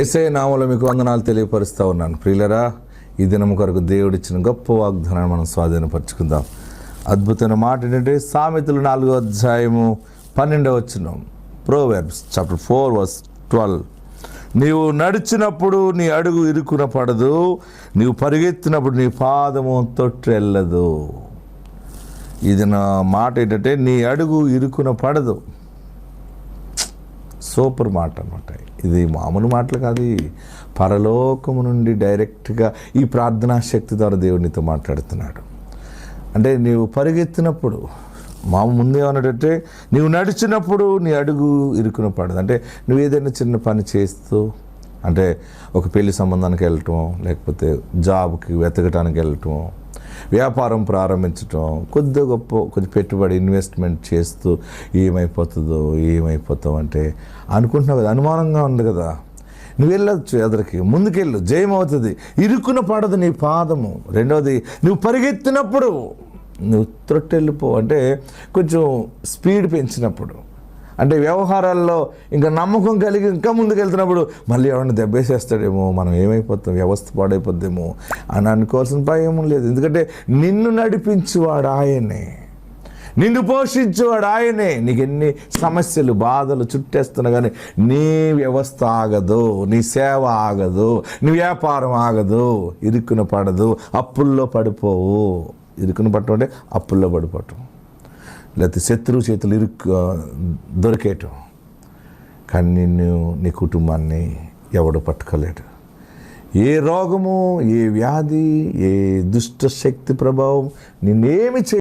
SI నామలో మీకు వందనాలు తెలియపరుస్తూ ఉన్నాను. ప్రియులరా ఈ దినం కొరకు దేవుడిచ్చిన గొప్ప వాగ్దానాన్ని మనం స్వాధీనపరచుకుందాం. అద్భుతమైన మాట ఏంటంటే సామెతలు నాలుగో అధ్యాయము పన్నెండవ వచ్చిన proverbs chapter four verse twelve. నీవు నడిచినప్పుడు నీ అడుగు ఇరుకున పడదు నీవు పరిగెత్తినప్పుడు నీ పాదము తొట్టెళ్ళదు ఇది నా మాట ఏంటంటే నీ అడుగు ఇరుకున పడదు. సూపర్ మాట అనమాట ఇది మామూలు మాటలు కాదు పరలోకము నుండి డైరెక్ట్గా ఈ ప్రార్థనా శక్తి ద్వారా దేవునితో మాట్లాడుతున్నాడు. అంటే నీవు పరిగెత్తినప్పుడు మా ముందు ఏమన్నాడంటే నీవు నడిచినప్పుడు నీ అడుగు ఇరుకున పడదు. అంటే నువ్వు ఏదైనా చిన్న పని చేస్తూ అంటే ఒక పెళ్ళి సంబంధానికి వెళ్ళటం లేకపోతే జాబ్కి వెతకటానికి వెళ్ళటం వ్యాపారం ప్రారంభించటం కొద్ది గొప్ప కొంచెం పెట్టుబడి ఇన్వెస్ట్మెంట్ చేస్తూ ఏమైపోతుందో ఏమైపోతావు అంటే అనుకుంటున్నావు కదా అనుమానంగా ఉంది కదా. నువ్వు వెళ్ళొచ్చు ఎదరికి ముందుకెళ్ళు జయం అవుతుంది పడదు నీ పాదము. రెండవది నువ్వు పరిగెత్తినప్పుడు నువ్వు త్రొట్టెళ్ళిపో అంటే కొంచెం స్పీడ్ పెంచినప్పుడు. అంటే వ్యవహారాల్లో ఇంకా నమ్మకం కలిగి ఇంకా ముందుకెళ్తున్నప్పుడు మళ్ళీ ఎవరైనా దెబ్బేసేస్తాడేమో మనం ఏమైపోతాం వ్యవస్థ పాడైపోద్దేమో అని అనుకోవాల్సిన భయం లేదు. ఎందుకంటే నిన్ను నడిపించేవాడు ఆయనే. నిన్ను పోషించేవాడు ఆయనే. నీకు ఎన్ని సమస్యలు బాధలు చుట్టేస్తున్నా కానీ నీ వ్యవస్థ ఆగదు నీ సేవ ఆగదు నీ వ్యాపారం ఆగదు ఇరుక్కున పడదు అప్పుల్లో పడిపోవు. ఇరుక్కున పట్టడం అంటే అప్పుల్లో పడిపోవటం. లేకపోతే శత్రువు చేతులు ఇరుక్కు దొరికేయటం కానీ నిన్ను నీ కుటుంబాన్ని ఎవడు పట్టుకోలేడు. ఏ రోగము ఏ వ్యాధి ఏ దుష్ట శక్తి ప్రభావం నిన్నేమి చే